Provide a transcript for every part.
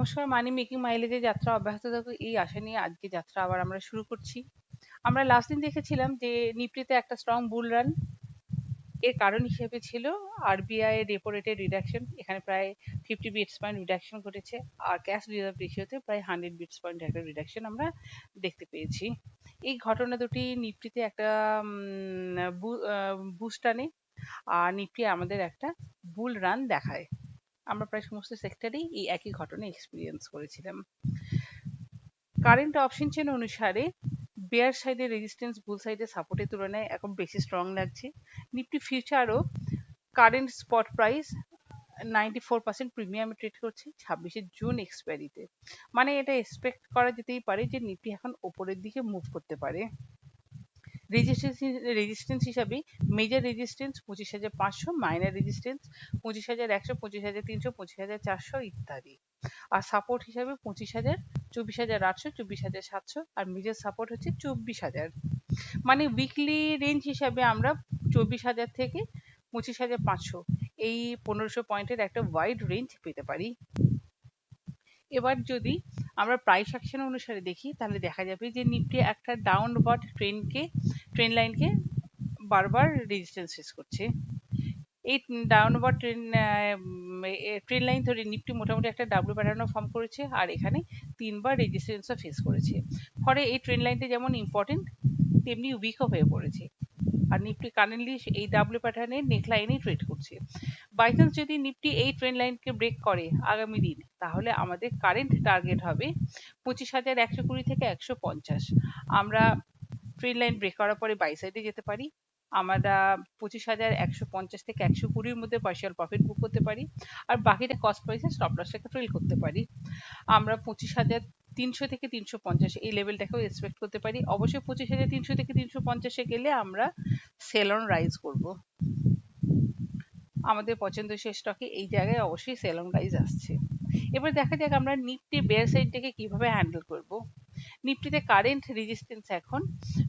নমস্কার মানি মেকিং মাইলেজে যাত্রা অব্যাহত থাকুক, এই আশা নিয়ে আজকে যাত্রা আবার আমরা শুরু করছি। আমরা লাস্ট দিন দেখেছিলাম যে নিফটিতে একটা স্ট্রং বুল রান এর কারণ হিসেবে ছিল আরবিআই এর রেপো রেটের রিডাকশন এখানে প্রায় ফিফটি বিটস পয়েন্ট রিডাকশন ঘটেছে আর ক্যাশ রিজার্ভ রেশিওতে প্রায় হান্ড্রেড বিটস পয়েন্ট একটা রিডাকশন আমরা দেখতে পেয়েছি। এই ঘটনা দুটি নিফটিতে একটা বুস্ট আনে আর নিফটি আমাদের একটা বুল রান দেখায়। আমরা প্রায় সমস্ত সেক্টরেই এই একই ঘটনা এক্সপিরিয়েন্স করেছিলাম। কারেন্ট অপশন চেন অনুসারে বেয়ার সাইডে রেজিস্ট্যান্স বুল সাইডে সাপোর্টের তুলনায় এখন বেশি স্ট্রং লাগছে। Nifty ফিউচারও current spot price ninety four percent প্রিমিয়ামে trade করছে ছাব্বিশে জুন এক্সপায়ারিতে মানে এটা এক্সপেক্ট করা যেতেই পারে যে নিফটি এখন ওপরের দিকে মুভ করতে পারে। রেজিস্ট্যান্স রেজিস্ট্যান্স হিসাবে মেজর রেজিস্ট্যান্স পঁচিশ হাজার পাঁচশো মাইনার রেজিস্ট্যান্স পঁচিশ হাজার একশো, পঁচিশ হাজার তিনশো, পঁচিশ হাজার চারশো ইত্যাদি। আর সাপোর্ট হিসাবে পঁচিশ হাজার, চব্বিশ হাজার আটশো, চব্বিশ হাজার সাতশো আর মেজর সাপোর্ট হচ্ছে চব্বিশ হাজার। মানে উইকলি রেঞ্জ হিসাবে আমরা চব্বিশ হাজার থেকে পঁচিশ হাজার পাঁচশো এই পনেরোশো পয়েন্টের একটা ওয়াইড রেঞ্জ পেতে পারি। এবার যদি আমরা প্রাইস অ্যাকশন অনুসারে দেখি, তাহলে দেখা যাবে যে নিফটি একটা ডাউন ডাউনওয়ার্ড ট্রেনকে ট্রেন লাইনকে বারবার রেজিস্ট্যান্স ফেস করছে। এই down downward trend trend line ধরে নিফটি মোটামুটি একটা ডাব্লিউ প্যাটার্নও ফর্ম করেছে আর এখানে তিনবার রেজিস্ট্যান্সও ফেস করেছে। ফলে এই ট্রেন লাইনটা যেমন ইম্পর্টেন্ট তেমনি উইকও হয়ে পড়েছে। আর নিফটি কারেন্টলি এই ডাব্লিউ প্যাটার্নের নেক লাইনেই ট্রেড করছে। বাই চান্স যদি নিফটি এই ট্রেন লাইনকে ব্রেক করে আগামী দিন তাহলে আমাদের কারেন্ট টার্গেট হবে পঁচিশ হাজার একশো কুড়ি থেকে একশো পঞ্চাশ। আমরা ট্রেন লাইন ব্রেক করার পরে বাই সাইডে যেতে পারি। আমরা পঁচিশ হাজার একশো পঞ্চাশ থেকে একশো কুড়ির মধ্যে পার্সিয়াল প্রফিট বুক করতে পারি। আর বাকিটা কস্ট প্রাইসে স্টপ লসটাকে ট্রেল করতে পারি। আমরা পঁচিশ হাজার তিনশো থেকে তিনশো পঞ্চাশ এই লেভেলটাকেও এক্সপেক্ট করতে পারি। অবশ্যই পঁচিশ হাজার তিনশো থেকে তিনশো পঞ্চাশে গেলে আমরা সেল অন রাইজ করব। আমাদের পছন্দসই স্টকে এই জায়গায় অবশ্যই সেল অন রাইজ আসছে। এবার দেখা যাক আমরা নিফটি বেয়ার সাইডটাকে কীভাবে হ্যান্ডেল করব। নিফটিতে কারেন্ট রেজিস্ট্যান্স এখন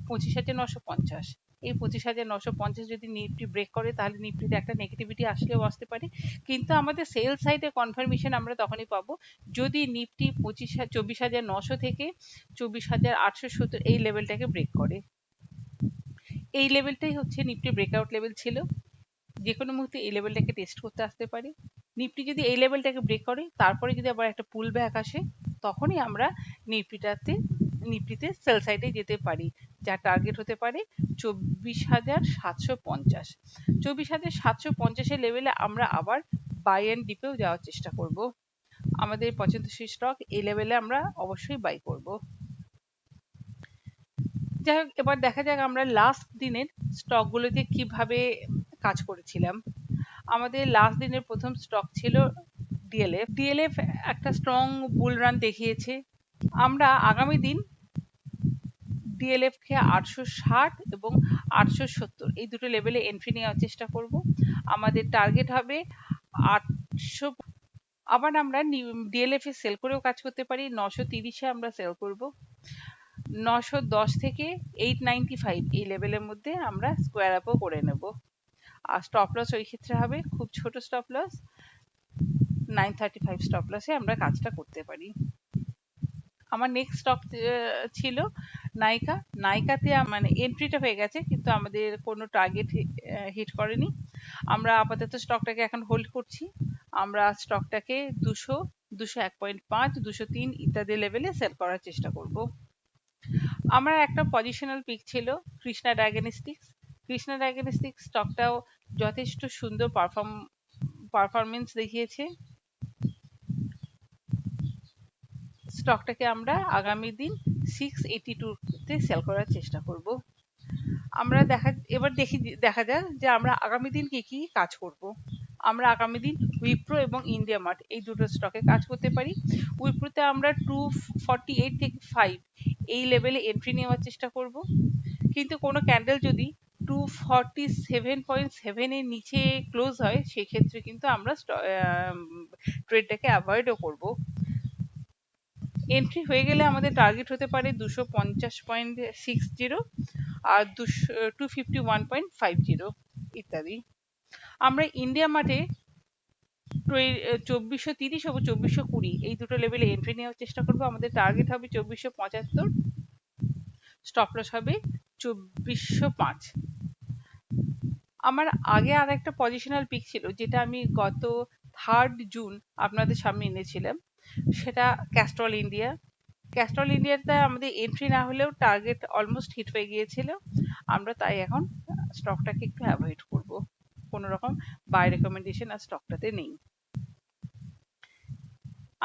পঁচিশ হাজার নশো পঞ্চাশ। এই পঁচিশ হাজার নশো পঞ্চাশ যদি নিফটি ব্রেক করে, তাহলে নিফটিতে একটা নেগেটিভিটি আসলেও আসতে পারে। কিন্তু আমাদের সেল সাইডে কনফার্মেশন আমরা তখনই পাবো। যদি নিফটি পঁচিশ চব্বিশ হাজার নশো থেকে চব্বিশ হাজার আটশো সত্তর এই লেভেলটাকে ব্রেক করে। এই লেভেলটাই হচ্ছে নিফটি ব্রেকআউট লেভেল ছিল। যে কোনো মুহূর্তে এই লেভেলটাকে টেস্ট করতে আসতে পারে। নিফটি যদি এই লেভেলটাকে ব্রেক করে, তারপরে যদি আবার একটা পুল ব্যাক আসে, তখনই আমরা নিফটিটাতে নিফটিতে সেল সাইডে যেতে পারি, যার টার্গেট হতে পারে চব্বিশ হাজার সাতশো পঞ্চাশ। চব্বিশ হাজার সাতশো পঞ্চাশের লেভেলে আমরা আবার বাই অ্যান্ড ডিপেও যাওয়ার চেষ্টা করব। আমাদের পছন্দসই স্টক এই লেভেলে আমরা অবশ্যই বাই করব। যাই হোক, এবার দেখা যাক আমরা লাস্ট দিনের স্টকগুলোতে কীভাবে কাজ করেছিলাম। আমাদের লাস্ট দিনের প্রথম স্টক ছিল ডিএলএফ ডিএলএফ একটা স্ট্রং বুল রান দেখিয়েছে। আমরা আগামী দিন ডিএলএফ কে আটশো ষাট এবং আটশো সত্তর এই দুটো লেভেলে এন্ট্রি নেওয়ার চেষ্টা করব। আমাদের টার্গেট হবে আটশো আবার আমরা ডিএলএফ এ সেল করেও কাজ করতে পারি। নশো তিরিশে আমরা সেল করব। নশো দশ থেকে এইট নাইনটি ফাইভ এই লেভেলের মধ্যে আমরা স্কোয়ার আপও করে নেব। আর স্টপ লস ওই ক্ষেত্রে হবে। খুব ছোট stop loss nine thirty five stop লসে আমরা কাজটা করতে পারি। আমার নেক্সট স্টক ছিল নাইকা। নাইকাতে মানে এন্ট্রিটা হয়ে গেছে, কিন্তু আমাদের কোনো টার্গেট হিট করেনি। আমরা আপাতত স্টকটাকে এখন হোল্ড করছি। আমরা স্টকটাকে দুশো দুশো এক পয়েন্ট পাঁচ, দুশো তিন ইত্যাদি লেভেলে সেল করার চেষ্টা করব। আমার একটা পজিশনাল পিক ছিল, কৃষ্ণা ডায়াগনস্টিক্স কৃষ্ণা ডায়াগনস্টিক্স স্টকটাও যথেষ্ট সুন্দর পারফর্ম পারফরমেন্স দেখিয়েছে। স্টকটাকে আমরা আগামী দিন সিক্স এইটি টুতে সেল করার চেষ্টা করব। আমরা দেখা, এবার দেখি, দেখা যাক যে আমরা আগামী দিন কি কি কাজ করব। আমরা আগামী দিন উইপ্রো এবং ইন্ডিয়া মার্ট এই দুটো স্টকে কাজ করতে পারি। উইপ্রোতে আমরা টু ফর্টি এইট থেকে ফাইভ এই লেভেলে এন্ট্রি নেওয়ার চেষ্টা করব। কিন্তু কোনো ক্যান্ডেল যদি টু ফর্টি সেভেন পয়েন্ট সেভেনের নিচে ক্লোজ হয়, সেক্ষেত্রে কিন্তু আমরা ট্রেডটাকে অ্যাভয়েডও করব। এন্ট্রি হয়ে গেলে আমাদের টার্গেট হতে পারে দুশো পঞ্চাশ পয়েন্ট সিক্স জিরো আর দুশো two fifty one point five zero ইত্যাদি। আমরা ইন্ডিয়া মার্টে চব্বিশশো তিরিশ এবং চব্বিশশো কুড়ি এই দুটো লেভেলে এন্ট্রি নেওয়ার চেষ্টা করব। আমাদের টার্গেট হবে চব্বিশশো পঁচাত্তর স্টপ লস হবে চব্বিশশো পাঁচ। আমার আগে আর একটা পজিশনাল পিক ছিল, যেটা আমি গত থার্ড জুন আপনাদের সামনে এনেছিলাম। সেটা ক্যাস্ট্রল ইন্ডিয়া ক্যাস্ট্রল ইন্ডিয়াতে আমাদের এন্ট্রি না হলেও টার্গেট অলমোস্ট হিট হয়ে গিয়েছিল। আমরা তাই এখন স্টকটাকে একটু অ্যাভয়েড করব। কোনো রকম বাই রেকমেন্ডেশন আর স্টকটাতে নেই।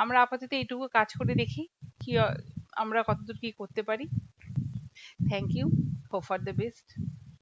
আমরা আপাতত এইটুকু কাজ করে দেখি কি, আমরা কতদূর কি করতে পারি। Thank you hope for the best